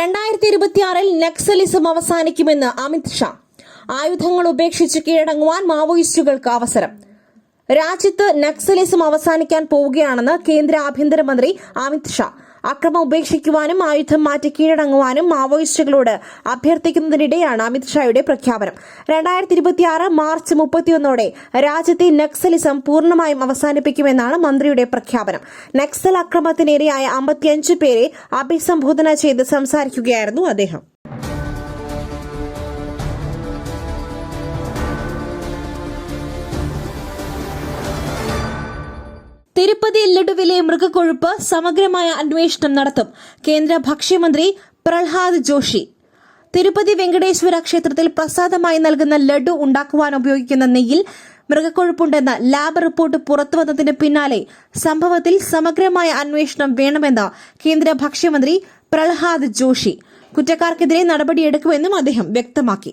രണ്ടായിരത്തി ഇരുപത്തിയാറിൽ നക്സലിസം അവസാനിക്കുമെന്ന് അമിത് ഷാ. ആയുധങ്ങൾ ഉപേക്ഷിച്ച് കീഴടങ്ങുവാൻ മാവോയിസ്റ്റുകൾക്ക് അവസരം. രാജ്യത്ത് നക്സലിസം അവസാനിക്കാൻ പോവുകയാണെന്ന് കേന്ദ്ര ആഭ്യന്തരമന്ത്രി അമിത് ഷാ. അക്രമം ഉപേക്ഷിക്കുവാനും ആയുധം മാറ്റി കീഴടങ്ങുവാനും മാവോയിസ്റ്റുകളോട് അഭ്യർത്ഥിക്കുന്നതിനിടെയാണ് അമിത്ഷായുടെ പ്രഖ്യാപനം. രണ്ടായിരത്തി ഇരുപത്തിയാറ് മാർച്ച് മുപ്പത്തിയൊന്നോടെ രാജ്യത്തെ നക്സലിസം പൂർണമായും അവസാനിപ്പിക്കുമെന്നാണ് മന്ത്രിയുടെ പ്രഖ്യാപനം. നക്സൽ അക്രമത്തിനിരയായ അമ്പത്തിയഞ്ച് പേരെ അഭിസംബോധന ചെയ്ത് സംസാരിക്കുകയായിരുന്നു അദ്ദേഹം. തിരുപ്പതി ലഡുവിലെ മൃഗക്കൊഴുപ്പ് സമഗ്രമായ അന്വേഷണം നടത്തും. കേന്ദ്ര ഭക്ഷ്യമന്ത്രി പ്രഹ്ലാദ് ജോഷി. തിരുപ്പതി വെങ്കടേശ്വര ക്ഷേത്രത്തിൽ പ്രസാദമായി നൽകുന്ന ലഡു ഉണ്ടാക്കുവാൻ ഉപയോഗിക്കുന്ന നെയ്യിൽ മൃഗക്കൊഴുപ്പുണ്ടെന്ന ലാബ് റിപ്പോർട്ട് പുറത്തുവന്നതിന് പിന്നാലെ സംഭവത്തിൽ സമഗ്രമായ അന്വേഷണം വേണമെന്ന് കേന്ദ്ര ഭക്ഷ്യമന്ത്രി പ്രഹ്ലാദ് ജോഷി. കുറ്റക്കാർക്കെതിരെ നടപടിയെടുക്കുമെന്നും അദ്ദേഹം വ്യക്തമാക്കി.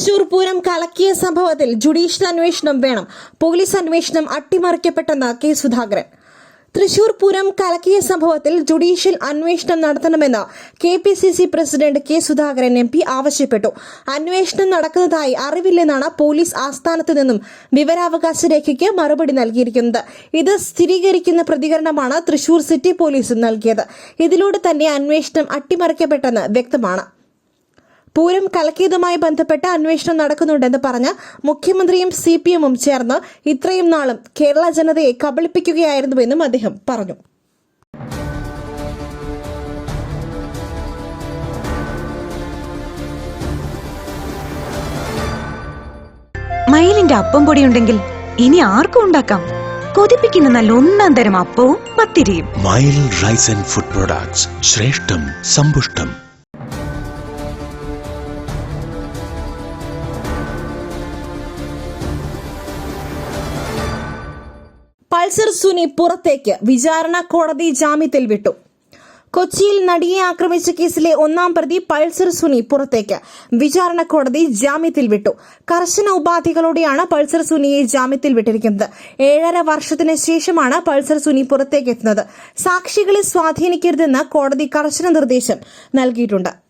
തൃശൂർ പൂരം കലക്കിയ സംഭവത്തിൽ ജുഡീഷ്യൽ അന്വേഷണം വേണം. പോലീസ് അന്വേഷണം അട്ടിമറിക്കപ്പെട്ടെന്ന് കെ സുധാകരൻ. തൃശൂർ പൂരം കലക്കിയ സംഭവത്തിൽ ജുഡീഷ്യൽ അന്വേഷണം നടത്തണമെന്ന് K P C C president K Sudhakaran M P ആവശ്യപ്പെട്ടു. അന്വേഷണം നടക്കുന്നതായി അറിവില്ലെന്നാണ് പോലീസ് ആസ്ഥാനത്ത് നിന്നും വിവരാവകാശ രേഖയ്ക്ക് മറുപടി നൽകിയിരിക്കുന്നത്. ഇത് സ്ഥിരീകരിക്കുന്ന പ്രതികരണമാണ് തൃശൂർ സിറ്റി പോലീസ് നൽകിയത്. ഇതിലൂടെ തന്നെ അന്വേഷണം അട്ടിമറിക്കപ്പെട്ടെന്ന് വ്യക്തമാണ്. പൂരം കലക്കിയതുമായി ബന്ധപ്പെട്ട് അന്വേഷണം നടക്കുന്നുണ്ടെന്ന് പറഞ്ഞ് മുഖ്യമന്ത്രിയും സി പി എമ്മും ചേർന്ന് ഇത്രയും നാളും കേരള ജനതയെ കബളിപ്പിക്കുകയായിരുന്നുവെന്നും അദ്ദേഹം പറഞ്ഞു. മയിലിന്റെ അപ്പം പൊടി ഉണ്ടെങ്കിൽ ഇനി ആർക്കും ഉണ്ടാക്കാം? കൊതിപ്പിക്കുന്ന നല്ല ഒന്നാം തരം അപ്പവും പത്തിരിയും. Mile rice and food products ശ്രേഷ്ഠം സമ്പുഷ്ടം. സുനി പുറത്തേക്ക് വിചാരണ കോടതി ജാമ്യത്തിൽ വിട്ടു. കൊച്ചിയിൽ നടിയെ ആക്രമിച്ച കേസിലെ ഒന്നാം പ്രതി പൾസർ സുനി പുറത്തേക്ക് വിചാരണ കോടതി ജാമ്യത്തിൽ വിട്ടു. കർശന ഉപാധികളോടെയാണ് പൾസർ സുനിയെ ജാമ്യത്തിൽ വിട്ടിരിക്കുന്നത്. ഏഴര വർഷത്തിന് ശേഷമാണ് പൾസർ സുനി പുറത്തേക്ക് എത്തുന്നത്. സാക്ഷികളെ സ്വാധീനിക്കരുതെന്ന് കോടതി കർശന നിർദ്ദേശം നൽകിയിട്ടുണ്ട്.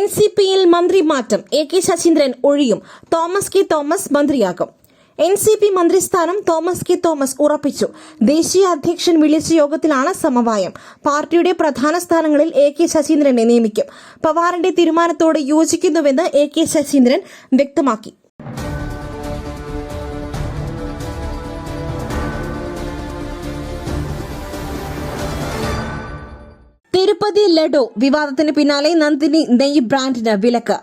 N C പിയിൽ മന്ത്രിമാറ്റം എ കെ ശശീന്ദ്രൻ ഒഴിയും. തോമസ് കെ തോമസ് മന്ത്രിയാകും. എൻ സി പി മന്ത്രിസ്ഥാനം തോമസ് കെ തോമസ് ഉറപ്പിച്ചു. ദേശീയ അധ്യക്ഷൻ വിളിച്ച യോഗത്തിലാണ് സമവായം. പാർട്ടിയുടെ പ്രധാന സ്ഥാനങ്ങളിൽ എ കെ ശശീന്ദ്രനെ നിയമിക്കും. പവാറിന്റെ തീരുമാനത്തോട് യോജിക്കുന്നുവെന്ന് എ കെ ശശീന്ദ്രൻ വ്യക്തമാക്കി. തിരുപ്പതി ലഡു വിവാദത്തിന് പിന്നാലെ നന്ദിനി നെയ്യ് ബ്രാൻഡിന് വിലക്ക്.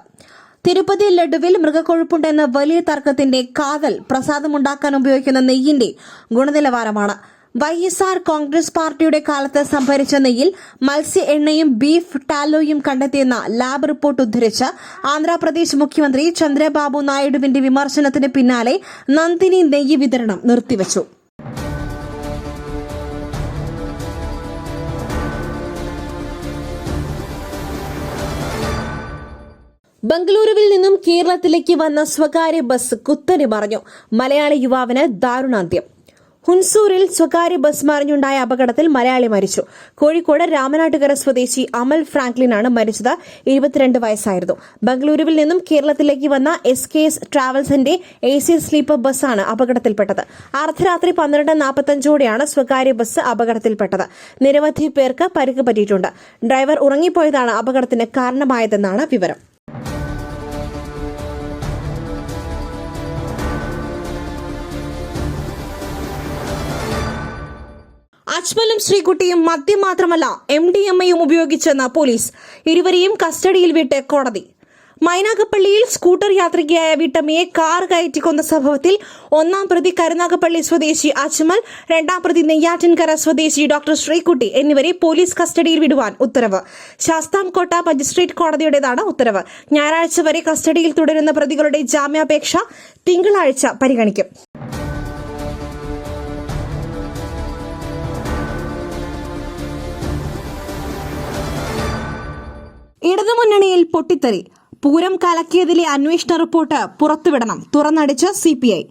തിരുപ്പതി ലഡുവിൽ മൃഗക്കൊഴുപ്പുണ്ടെന്ന വലിയ തർക്കത്തിന്റെ കാതൽ പ്രസാദമുണ്ടാക്കാൻ ഉപയോഗിക്കുന്ന നെയ്യിന്റെ ഗുണനിലവാരമാണ്. വൈ എസ് ആർ കോൺഗ്രസ് പാർട്ടിയുടെ കാലത്ത് സംഭരിച്ച നെയ്യിൽ മത്സ്യ എണ്ണയും ബീഫ് ടാലോയും കണ്ടെത്തിയെന്ന ലാബ് റിപ്പോർട്ട് ഉദ്ധരിച്ച് ആന്ധ്രാപ്രദേശ് മുഖ്യമന്ത്രി ചന്ദ്രബാബു നായിഡുവിന്റെ വിമർശനത്തിന് പിന്നാലെ നന്ദിനി നെയ്യ് വിതരണം നിർത്തിവച്ചു. ബംഗളൂരുവിൽ നിന്നും കേരളത്തിലേക്ക് വന്ന സ്വകാര്യ ബസ് കുത്തനെ മറിഞ്ഞു. മലയാളി യുവാവിന് ദാരുണാന്ത്യം. ഹുൻസൂരിൽ സ്വകാര്യ ബസ് മറിഞ്ഞുണ്ടായ അപകടത്തിൽ മലയാളി മരിച്ചു. കോഴിക്കോട് രാമനാട്ടുകര സ്വദേശി അമൽ ഫ്രാങ്ക്ലിനാണ് മരിച്ചത്. ഇരുപത്തിരണ്ട് വയസ്സായിരുന്നു. ബംഗളൂരുവിൽ നിന്നും കേരളത്തിലേക്ക് വന്ന എസ് കെ എസ് ട്രാവൽസിന്റെ എ സി സ്ലീപ്പർ ബസ്സാണ് അപകടത്തിൽപ്പെട്ടത്. അർദ്ധരാത്രി പന്ത്രണ്ട് നാൽപ്പത്തഞ്ചോടെയാണ് സ്വകാര്യ ബസ് അപകടത്തിൽപ്പെട്ടത്. നിരവധി പേർക്ക് പരിക്ക് പറ്റിയിട്ടുണ്ട്. ഡ്രൈവർ ഉറങ്ങിപ്പോയതാണ് അപകടത്തിന് കാരണമായതെന്നാണ് വിവരം. അജ്മലും ശ്രീകുട്ടിയും മദ്യം മാത്രമല്ല എം ഡി എം എയും ഉപയോഗിച്ചെന്ന പോലീസ്. ഇരുവരെയും കസ്റ്റഡിയിൽ വിട്ട് കോടതി. മൈനാഗപ്പള്ളിയിൽ സ്കൂട്ടർ യാത്രികയായ വീട്ടമ്മയെ കാർ കയറ്റി കൊന്ന സംഭവത്തിൽ ഒന്നാം പ്രതി കരുനാഗപ്പള്ളി സ്വദേശി അജ്മൽ രണ്ടാം പ്രതി നെയ്യാറ്റിൻകര സ്വദേശി ഡോക്ടർ ശ്രീകുട്ടി എന്നിവരെ പോലീസ് കസ്റ്റഡിയിൽ വിടുവാൻ ഉത്തരവ്. ശാസ്താംകോട്ട മജിസ്ട്രേറ്റ് കോടതിയുടേതാണ് ഉത്തരവ്. ഞായറാഴ്ച വരെ കസ്റ്റഡിയിൽ തുടരുന്ന പ്രതികളുടെ ജാമ്യാപേക്ഷ തിങ്കളാഴ്ച പരിഗണിക്കും. പൊട്ടിത്തെറി. പൂരം കലക്കിയതിലെ അന്വേഷണ റിപ്പോർട്ട് പുറത്തുവിടണം. തുറന്നടിച്ച് C P I.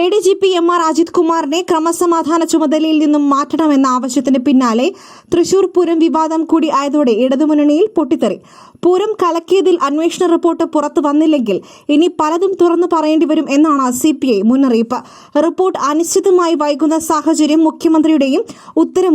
A D G P M R Ajith കുമാറിനെ ക്രമസമാധാന ചുമതലയിൽ നിന്നും മാറ്റണമെന്ന ആവശ്യത്തിന് പിന്നാലെ തൃശൂർ പൂരം വിവാദം കൂടി ആയതോടെ ഇടതുമുന്നണിയിൽ പൊട്ടിത്തെറി. പൂരം കലക്കിയതിൽ അന്വേഷണ റിപ്പോർട്ട് പുറത്തു വന്നില്ലെങ്കിൽ ഇനി പലതും തുറന്നു പറയേണ്ടി വരും എന്നാണ് സി പി ഐ മുന്നറിയിപ്പ്. റിപ്പോർട്ട് അനിശ്ചിതമായി വൈകുന്ന സാഹചര്യം മുഖ്യമന്ത്രിയുടെയും ഉത്തരം